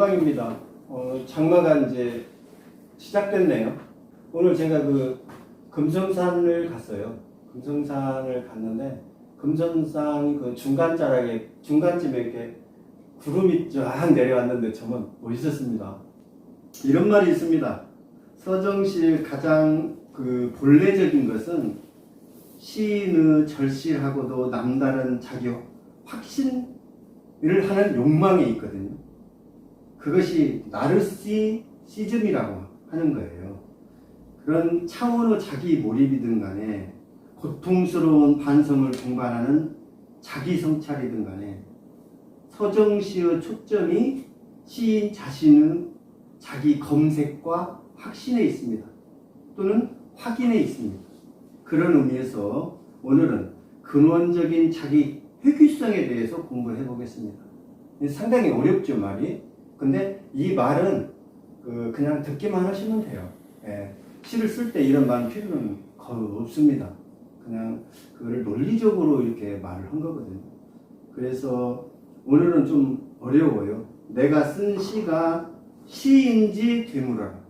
25강입니다. 어, 장마가 이제 시작됐네요. 오늘 제가 그 금성산을 갔어요. 금성산을 갔는데 금성산 그 중간 자락에 중간쯤에 이렇게 구름이 쫙 내려왔는데 정말 멋있었습니다. 이런 말이 있습니다. 서정시의 가장 그 본래적인 것은 시인의 절실하고도 남다른 자기 확신을 하는 욕망에 있거든요. 그것이 나르시시즘이라고 하는 거예요. 그런 차원의 자기 몰입이든 간에 고통스러운 반성을 동반하는 자기 성찰이든 간에 서정 시의 초점이 시인 자신의 자기 검색과 확신에 있습니다. 또는 확인에 있습니다. 그런 의미에서 오늘은 근원적인 자기 회귀성에 대해서 공부를 해보겠습니다. 상당히 어렵죠, 말이. 근데 이 말은 그 그냥 듣기만 하시면 돼요. 예. 시를 쓸 때 이런 말 필요는 거의 없습니다. 그냥 그거를 논리적으로 이렇게 말을 한 거거든요. 그래서 오늘은 좀 어려워요. 내가 쓴 시가 시인지 되물어라.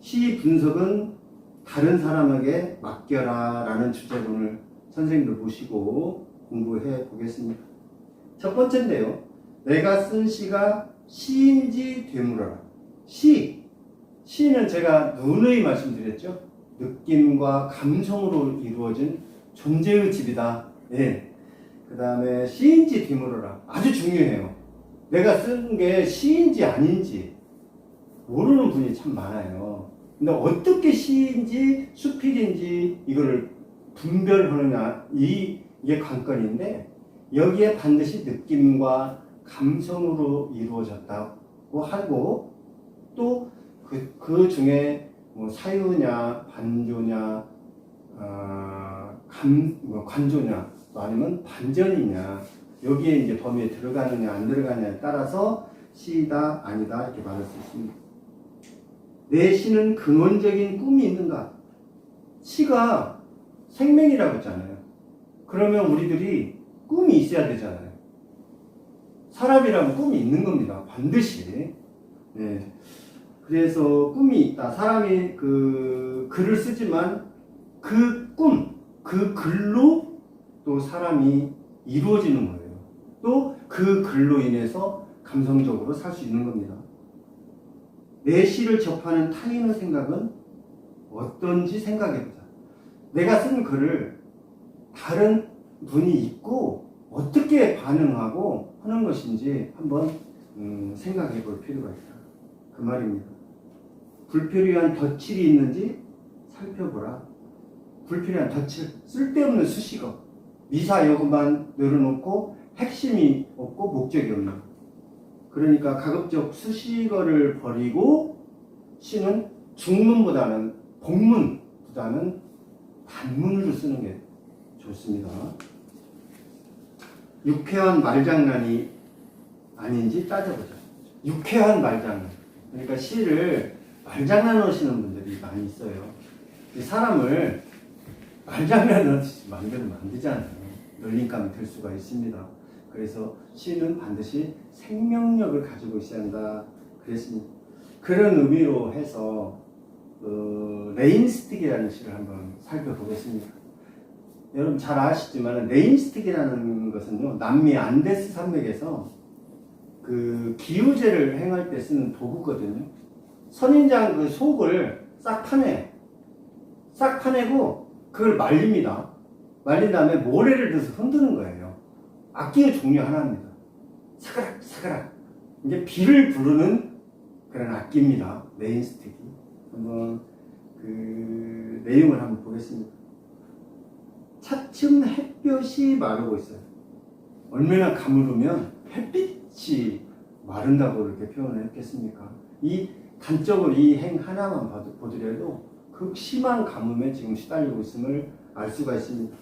시 분석은 다른 사람에게 맡겨라 라는 주제론을 선생님들 모시고 공부해 보겠습니다. 첫 번째인데요. 내가 쓴 시가 시인지 되물어라. 시. 시는 제가 누누이 말씀드렸죠. 느낌과 감성으로 이루어진 존재의 집이다. 예. 그 다음에 시인지 되물어라. 아주 중요해요. 내가 쓴 게 시인지 아닌지 모르는 분이 참 많아요. 근데 어떻게 시인지 수필인지 이거를 분별하느냐 이, 이게 관건인데 여기에 반드시 느낌과 감성으로 이루어졌다고 하고 또그 그 중에 뭐 사유냐 반조냐 어, 감, 뭐 관조냐 또 아니면 반전이냐 여기에 이제 범위에 들어가느냐 안 들어가냐에 따라서 시다 아니다 이렇게 말할 수 있습니다. 내 시는 근원적인 꿈이 있는가? 시가 생명이라고 했잖아요. 그러면 우리들이 꿈이 있어야 되잖아요. 사람이라면 꿈이 있는 겁니다. 반드시. 네. 그래서 꿈이 있다. 사람이 그 글을 쓰지만 그 꿈, 그 글로 또 사람이 이루어지는 거예요. 또 그 글로 인해서 감성적으로 살 수 있는 겁니다. 내 시를 접하는 타인의 생각은 어떤지 생각해보자. 내가 쓴 글을 다른 분이 읽고 어떻게 반응하고 하는 것인지 한번 음, 생각해 볼 필요가 있다. 그 말입니다. 불필요한 덧칠이 있는지 살펴보라. 불필요한 덧칠, 쓸데없는 수식어, 미사여구만 늘어놓고 핵심이 없고 목적이 없는. 그러니까 가급적 수식어를 버리고 시는 중문보다는 복문보다는 단문으로 쓰는 게 좋습니다. 유쾌한 말장난이 아닌지 따져보자. 유쾌한 말장난. 그러니까 시를 말장난 하시는 분들이 많이 있어요. 이 사람을 말장난 하듯이 만들면 안 되잖아요. 놀림감이 들 수가 있습니다. 그래서 시는 반드시 생명력을 가지고 있어야 한다. 그랬습니다. 그런 의미로 해서 그 레인스틱이라는 시를 한번 살펴보겠습니다. 여러분 잘 아시지만 레인스틱이라는 것은요 남미 안데스 산맥에서 그 기우제를 행할 때 쓰는 도구거든요. 선인장 그 속을 싹 파내, 싹 파내고 그걸 말립니다. 말린 다음에 모래를 넣어서 흔드는 거예요. 악기의 종류 하나입니다. 사그락 사그락 이제 비를 부르는 그런 악기입니다. 레인스틱이 한번 그 내용을 한번 보겠습니다. 차츰 햇볕이 마르고 있어요. 얼마나 가물으면 햇빛이 마른다고 이렇게 표현을 했겠습니까? 이 단적으로 이 행 하나만 보더라도 극심한 가뭄에 지금 시달리고 있음을 알 수가 있습니다.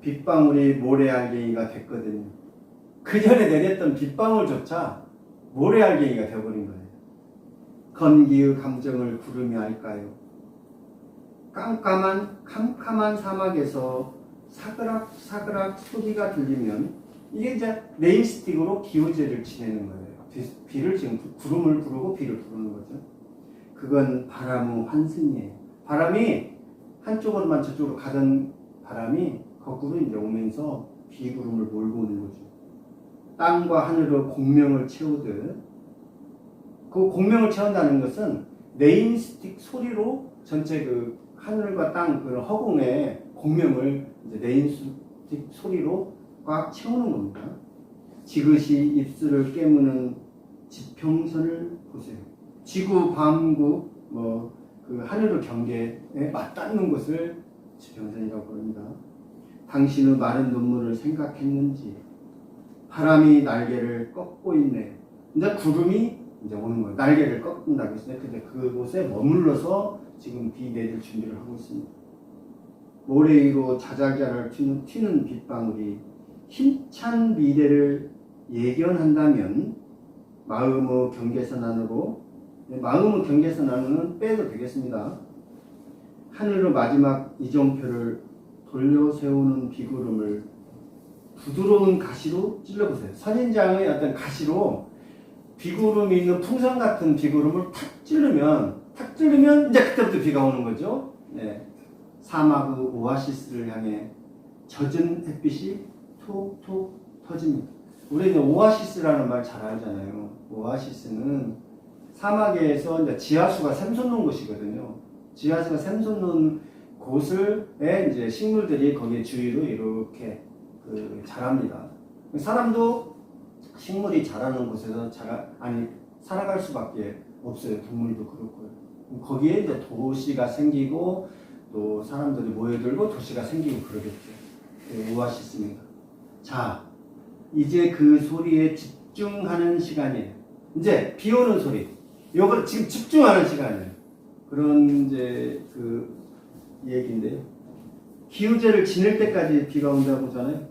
빗방울이 모래알갱이가 됐거든요. 그 전에 내렸던 빗방울조차 모래알갱이가 되어버린 거예요. 건기의 감정을 구름이 알까요? 깜깜한 캄캄한 사막에서 사그락 사그락 소리가 들리면 이게 이제 네임스틱으로 기호제를 지내는 거예요. 비, 비를 지금 구- 구름을 부르고 비를 부르는 거죠. 그건 바람의 환승이에요. 바람이 한쪽으로만 저쪽으로 가던 바람이 거꾸로 이제 오면서 비구름을 몰고 오는 거죠. 땅과 하늘로 공명을 채우듯 그 공명을 채운다는 것은 네임스틱 소리로 전체 그 하늘과 땅 그런 허공의 공명을 이제 네임스틱 소리로 꽉 채우는 겁니다. 지그시 입술을 깨무는 지평선을 보세요. 지구, 밤구, 뭐, 그 하늘의 경계에 맞닿는 것을 지평선이라고 부릅니다. 당신의 마른 눈물을 생각했는지, 바람이 날개를 꺾고 있네. 이제 구름이 이제 오는 거예요. 날개를 꺾는다고 했어요. 근데 그곳에 머물러서 지금 비 내릴 준비를 하고 있습니다. 모래 위로 자잘자잘 튀는, 튀는 빗방울이 힘찬 미래를 예견한다면 마음의 경계선 안으로 네, 마음의 경계선 안으로는 빼도 되겠습니다. 하늘의 마지막 이정표를 돌려 세우는 비구름을 부드러운 가시로 찔러보세요. 선인장의 어떤 가시로 비구름이 있는 풍선 같은 비구름을 탁 찌르면 탁 찌르면 이제 그때부터 비가 오는 거죠. 네. 사막의 오아시스를 향해 젖은 햇빛이 톡톡 터집니다. 우리는 오아시스라는 말 잘 알잖아요. 오아시스는 사막에서 이제 지하수가 샘솟는 곳이거든요. 지하수가 샘솟는 곳을에 이제 식물들이 거기에 주위로 이렇게 그 자랍니다. 사람도 식물이 자라는 곳에서 자라 아니 살아갈 수밖에 없어요. 동물도 그렇고요. 거기에 이제 도시가 생기고 또 사람들이 모여들고 도시가 생기고 그러겠죠. 그 오아시스입니다. 자, 이제 그 소리에 집중하는 시간이에요. 이제 비 오는 소리. 요걸 지금 집중하는 시간이에요. 그런 이제 그 얘기인데요. 기우제를 지낼 때까지 비가 온다고 하잖아요.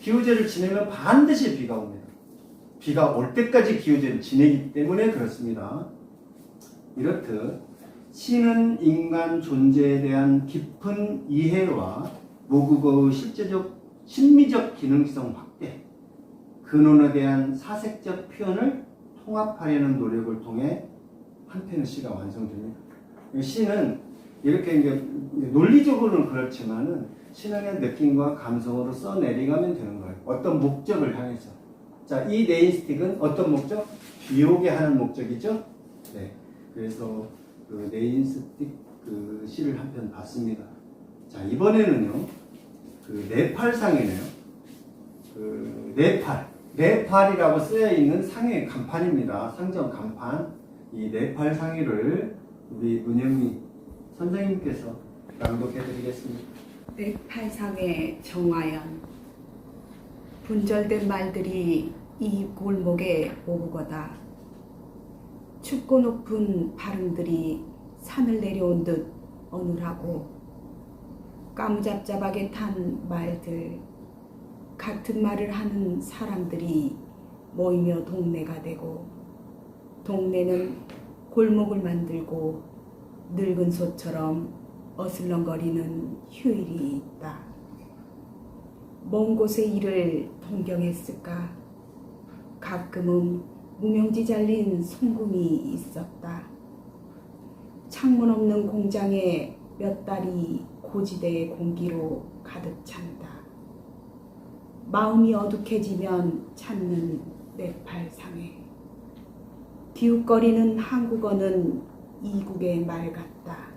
기우제를 지내면 반드시 비가 옵니다. 비가 올 때까지 기우제를 지내기 때문에 그렇습니다. 이렇듯 시는 인간 존재에 대한 깊은 이해와 모국어의 실제적 심미적 기능성 확대, 근원에 대한 사색적 표현을 통합하려는 노력을 통해 한 편의 시가 완성됩니다. 이 시는 이렇게 이제 논리적으로는 그렇지만은 신앙의 느낌과 감성으로 써내려가면 되는 거예요. 어떤 목적을 향해서. 자, 이 네인스틱은 어떤 목적? 비오게 하는 목적이죠. 네. 그래서 그 네인스틱 그 시를 한 편 봤습니다. 자, 이번에는요. 그 네팔상이네요. 그 네팔. 네팔이라고 쓰여 있는 상의 간판입니다. 상점 간판. 이 네팔 상의를 우리 문영미 선생님께서 낭독해 드리겠습니다. 백팔상의 정화연 분절된 말들이 이 골목에 오르거다 춥고 높은 바람들이 산을 내려온 듯 어눌하고 까무잡잡하게 탄 말들 같은 말을 하는 사람들이 모이며 동네가 되고 동네는 골목을 만들고 늙은 소처럼 어슬렁거리는 휴일이 있다. 먼 곳의 일을 동경했을까? 가끔은 무명지 잘린 송금이 있었다. 창문 없는 공장에 몇 달이 고지대의 공기로 가득 찬다. 마음이 어둑해지면 찾는 네팔상해. 기웃거리는 한국어는 이국의 말 같다.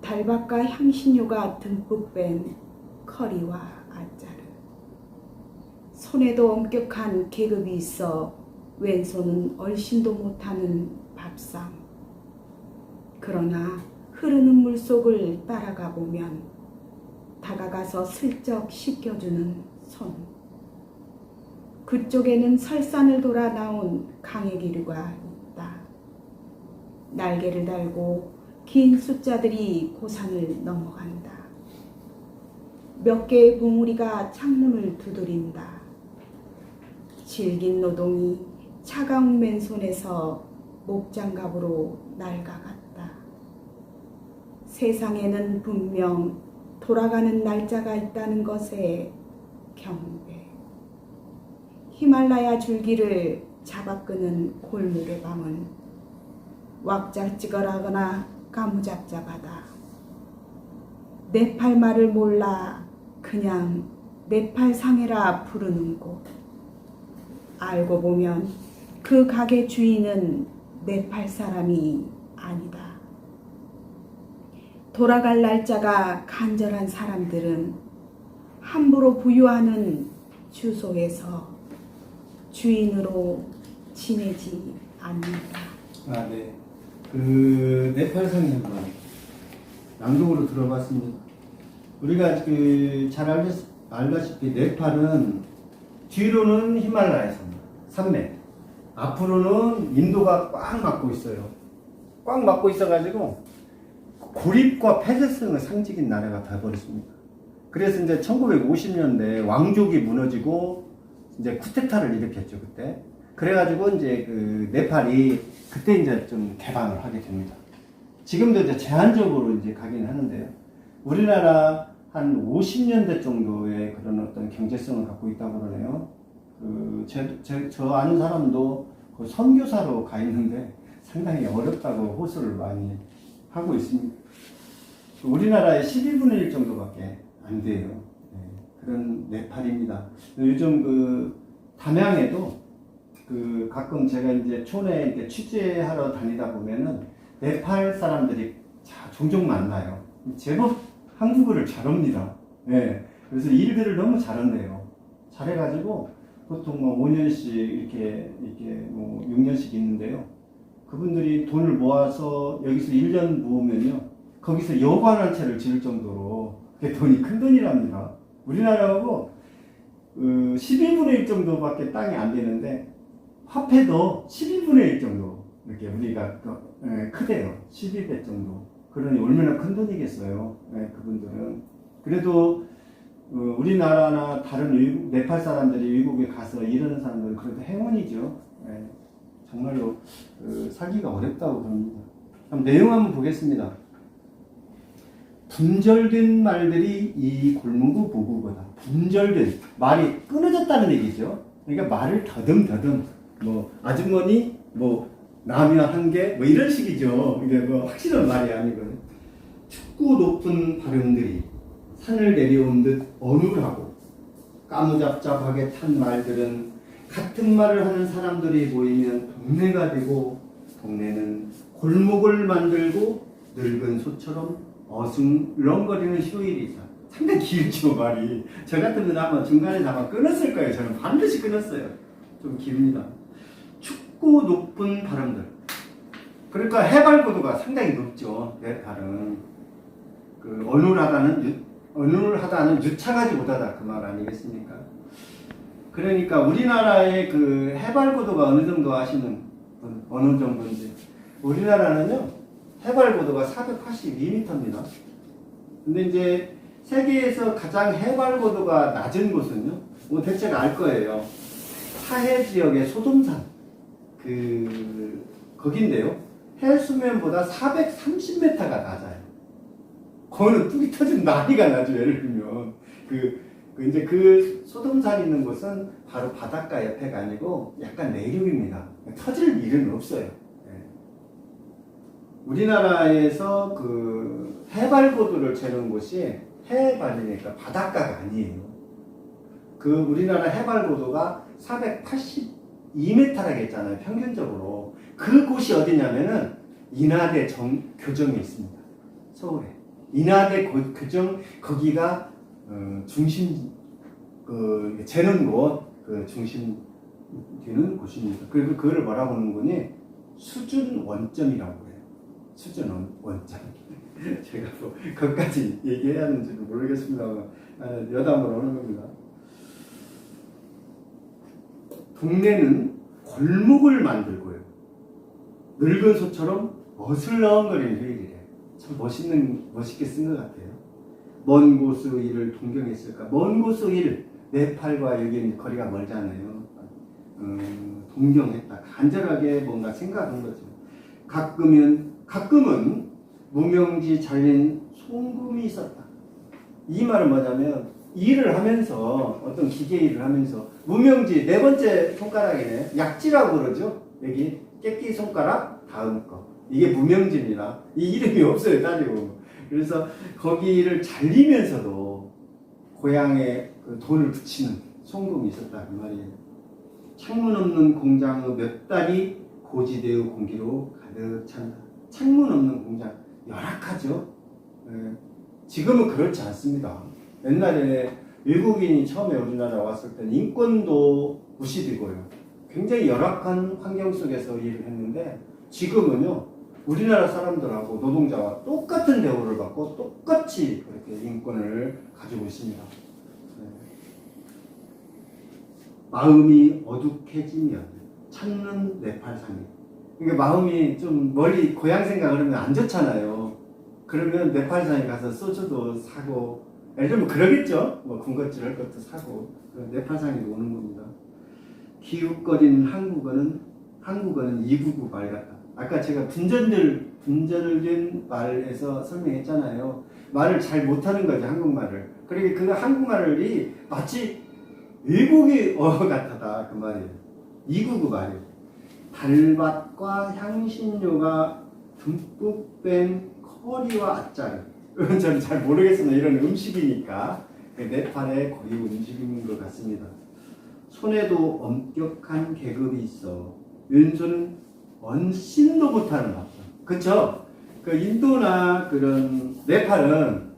달박과 향신료가 듬뿍 뺀 커리와 아짜르. 손에도 엄격한 계급이 있어 왼손은 얼씬도 못하는 밥상. 그러나 흐르는 물 속을 따라가 보면 다가가서 슬쩍 씻겨주는 손. 그쪽에는 설산을 돌아 나온 강해기류가 있다. 날개를 달고 긴 숫자들이 고산을 넘어간다. 몇 개의 봉우리가 창문을 두드린다. 질긴 노동이 차가운 맨손에서 목장갑으로 낡아갔다. 세상에는 분명 돌아가는 날짜가 있다는 것에 경배. 히말라야 줄기를 잡아 끄는 골목의 밤은 왁자지껄하거나 가무잡잡하다. 네팔 말을 몰라 그냥 네팔 상해라 부르는 곳. 알고 보면 그 가게 주인은 네팔 사람이 아니다. 돌아갈 날짜가 간절한 사람들은 함부로 부유하는 주소에서 주인으로 지내지 않는다. 아, 네. 그 네팔성이 한번 낭독으로 들어봤습니다. 우리가 그 잘 알다시피 네팔은 뒤로는 히말라야 산, 산맥, 앞으로는 인도가 꽉 막고 있어요. 꽉 막고 있어가지고 고립과 폐쇄성을 상징인 나라가 돼버렸습니다. 그래서 이제 1950년대 왕족이 무너지고 이제 쿠데타를 일으켰죠 그때. 그래가지고 이제 그 네팔이 그때 이제 좀 개방을 하게 됩니다. 지금도 이제 제한적으로 이제 가긴 하는데요. 우리나라 한 50년대 정도의 그런 어떤 경제성을 갖고 있다고 그러네요. 그, 제, 제, 저 아는 사람도 그 선교사로 가 있는데 상당히 어렵다고 호소를 많이 하고 있습니다. 우리나라의 12분의 1 정도밖에 안 돼요. 네, 그런 네팔입니다. 요즘 그 담양에도 그 가끔 제가 이제 촌에 이렇게 취재하러 다니다 보면은 네팔 사람들이 자, 종종 만나요. 제법 한국어를 잘합니다. 예. 그래서 일들을 너무 잘한대요. 잘해가지고 보통 뭐 5년씩 이렇게 이렇게 뭐 6년씩 있는데요. 그분들이 돈을 모아서 여기서 1년 모으면요. 거기서 여관 한 채를 지을 정도로 그게 돈이 큰 돈이랍니다. 우리나라하고 그 11분의 1 정도밖에 땅이 안 되는데 화폐도 12분의 1 정도 이렇게 우리가 그, 예, 크대요. 12배 정도. 그러니 얼마나 큰 돈이겠어요. 예, 그분들은. 그래도 어, 우리나라나 다른 외국, 네팔 사람들이 외국에 가서 일하는 사람들은 그래도 행운이죠. 예, 정말로 어, 살기가 어렵다고 그럽니다. 그럼 내용 한번 보겠습니다. 분절된 말들이 이 골문구 보구거다. 분절된 말이 끊어졌다는 얘기죠. 그러니까 말을 더듬더듬 뭐 아주머니 뭐 라면 한 개 뭐 이런 식이죠. 이게 뭐 확실한 말이 아니거든요. 춥고 높은 발음들이 산을 내려온 듯 어눌하고 까무잡잡하게 탄 말들은 같은 말을 하는 사람들이 모이면 동네가 되고 동네는 골목을 만들고 늙은 소처럼 어슬렁거리는 휴일이다. 상당히 길죠 말이. 저 같으면 아마 중간에 아마 끊었을 거예요. 저는 반드시 끊었어요. 좀 깁니다. 춥고 높은 바람들. 그러니까 해발 고도가 상당히 높죠. 네팔은 그 어눌하다는 유, 어눌하다는 유창하지 못하다 그 말 아니겠습니까? 그러니까 우리나라의 그 해발 고도가 어느 정도 아시는 분 어느 정도인지 우리나라는요 해발 고도가 482m입니다. 근데 이제 세계에서 가장 해발 고도가 낮은 곳은요, 뭐 대체가 알 거예요. 사해 지역의 소돔산 그 거긴데요. 해 수면보다 430m가 낮아요. 그거는 뚝이 터진 나이가 나죠. 예를 들면 그, 그 이제 그 소돔산 있는 곳은 바로 바닷가 옆에가 아니고 약간 내륙입니다. 터질 일은 없어요. 예. 우리나라에서 그 해발 고도를 재는 곳이 해발이니까 바닷가가 아니에요. 그 우리나라 해발 고도가 482m라고 했잖아요. 평균적으로. 그 곳이 어디냐면은 인하대 정, 교정에 있습니다. 서울에. 인하대 고, 교정 거기가 어, 중심 그 재는 곳, 그 중심 되는 곳입니다. 그리고 그거를 뭐라고 하는 거니 수준 원점이라고 해요. 수준 원, 원점. 제가 뭐 그것까지 얘기해야 하는지도 모르겠습니다만 아, 여담으로 하는 겁니다. 동네는 골목을 만들고요. 늙은 소처럼 어슬렁거리는 회의를 참 멋있는, 멋있게 쓴 것 같아요. 먼 곳의 일을 동경했을까? 먼 곳의 일, 네팔과 여기는 거리가 멀잖아요. 음, 동경했다. 간절하게 뭔가 생각한 거죠. 가끔은, 가끔은 무명지 잘린 송금이 있었다. 이 말은 뭐냐면 일을 하면서 어떤 기계 일을 하면서 무명지 네 번째 손가락이네 약지라고 그러죠 여기 깨끼 손가락 다음 거 이게 무명지입니다 이 이름이 없어요 따지고 그래서 거기를 잘리면서도 고향에 그 돈을 붙이는 송금이 있었다 그 말이에요 창문 없는 공장의 몇 달이 고지대의 공기로 가득 찬다 창문 없는 공장 열악하죠 예. 지금은 그렇지 않습니다. 옛날에 외국인이 처음에 우리나라 왔을 때는 인권도 무시되고요. 굉장히 열악한 환경 속에서 일을 했는데 지금은요. 우리나라 사람들하고 노동자와 똑같은 대우를 받고 똑같이 그렇게 인권을 가지고 있습니다. 네. 마음이 어둑해지면 찾는 네팔상이. 이게 마음이 좀 멀리 고향 생각을 하면 안 좋잖아요. 그러면 네팔산에 가서 소주도 사고 예를 들면 그러겠죠. 뭐 군것질 할 것도 사고 그런 네팔산에 오는 겁니다. 기웃거리는 한국어는 한국어는 이국구 말 같다. 아까 제가 분전들 분전된 말에서 설명했잖아요. 말을 잘 못하는 거죠 한국말을. 그러니까 그 한국말이 마치 외국의 어 같다 그 말이에요. 이국구 말이에요. 달밭과 향신료가 듬뿍 뺀 커리와 아짜르. 저는 잘 모르겠으나 이런 음식이니까 그 네팔의 고유 음식인 것 같습니다. 손에도 엄격한 계급이 있어 왼손은 언신도 못하는 밥상. 그쵸? 그 인도나 그런 네팔은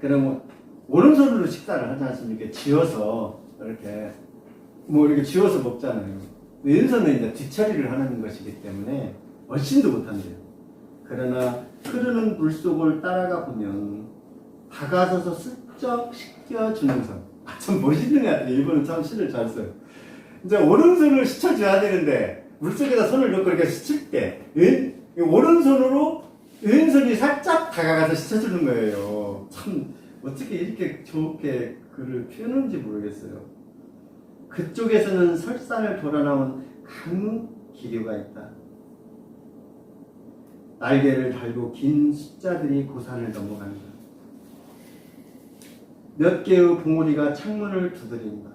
그런 오른손으로 식사를 하지 않습니까? 쥐어서 이렇게 뭐 이렇게 쥐어서 먹잖아요. 왼손은 이제 뒤처리를 하는 것이기 때문에 얼씬도 못한대요. 그러나 흐르는 물 속을 따라가 보면 다가서서 슬쩍 씻겨주는 선. 아, 참 멋있는 것 같아요. 일본은 참 시를 잘 써요. 이제 오른손을 씻혀줘야 되는데 물속에다 손을 넣고 이렇게 씻을 때 왼, 이 오른손으로 왼손이 살짝 다가가서 씻어주는 거예요. 참 어떻게 이렇게 좋게 글을 표현하는지 모르겠어요. 그쪽에서는 설산을 돌아 나온 강 기류가 있다. 날개를 달고 긴 숫자들이 고산을 넘어간다. 몇 개의 봉우리가 창문을 두드린다.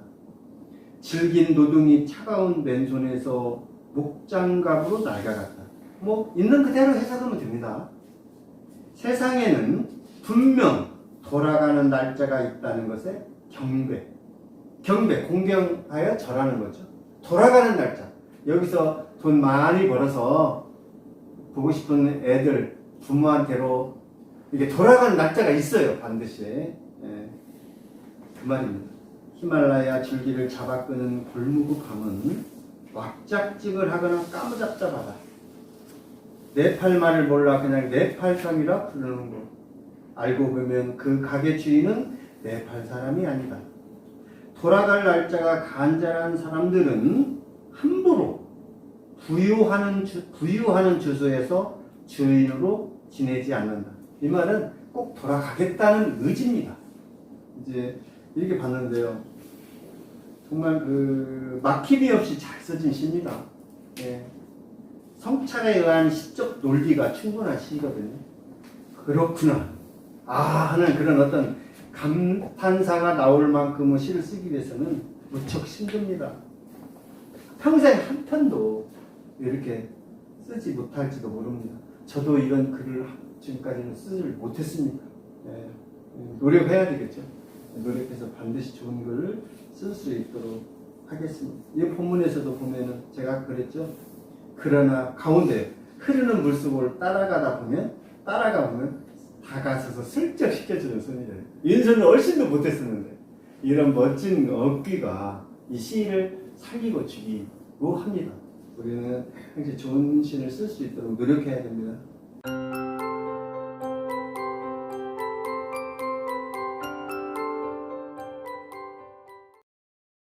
질긴 노동이 차가운 맨손에서 목장갑으로 날아갔다. 뭐 있는 그대로 해석하면 됩니다. 세상에는 분명 돌아가는 날짜가 있다는 것에 경배. 경배, 공경하여 절하는 거죠. 돌아가는 날짜. 여기서 돈 많이 벌어서 보고 싶은 애들 부모한테로 이게 돌아가는 날짜가 있어요 반드시 예. 그 말입니다 히말라야 줄기를 잡아 끄는 골무구 감은 왁작직을 하거나 까무잡잡하다 네팔 말을 몰라 그냥 네팔상이라 부르는 거 알고 보면 그 가게 주인은 네팔 사람이 아니다 돌아갈 날짜가 간절한 사람들은 함부로 부유하는 주, 부유하는 주소에서 주인으로 지내지 않는다. 이 말은 꼭 돌아가겠다는 의지입니다. 이제 이렇게 봤는데요. 정말 그 막힘이 없이 잘 써진 시입니다. 예. 성찰에 의한 시적 논리가 충분한 시거든요. 그렇구나. 아 하는 그런 어떤 감탄사가 나올 만큼의 시를 쓰기 위해서는 무척 힘듭니다. 평생 한 편도 이렇게 쓰지 못할지도 모릅니다. 저도 이런 글을 지금까지는 쓰지 못했습니다. 예, 노력해야 되겠죠. 노력해서 반드시 좋은 글을 쓸 수 있도록 하겠습니다. 이 본문에서도 보면은 제가 그랬죠. 그러나 가운데 흐르는 물속을 따라가다 보면 따라가 보면 다가서서 슬쩍 시켜주는 손이래요. 윤서는 얼씬도 못했었는데 이런 멋진 어귀가 이 시를 살리고 주기고 합니다. 우리는 굉장히 좋은 시를 쓸 수 있도록 노력해야 됩니다.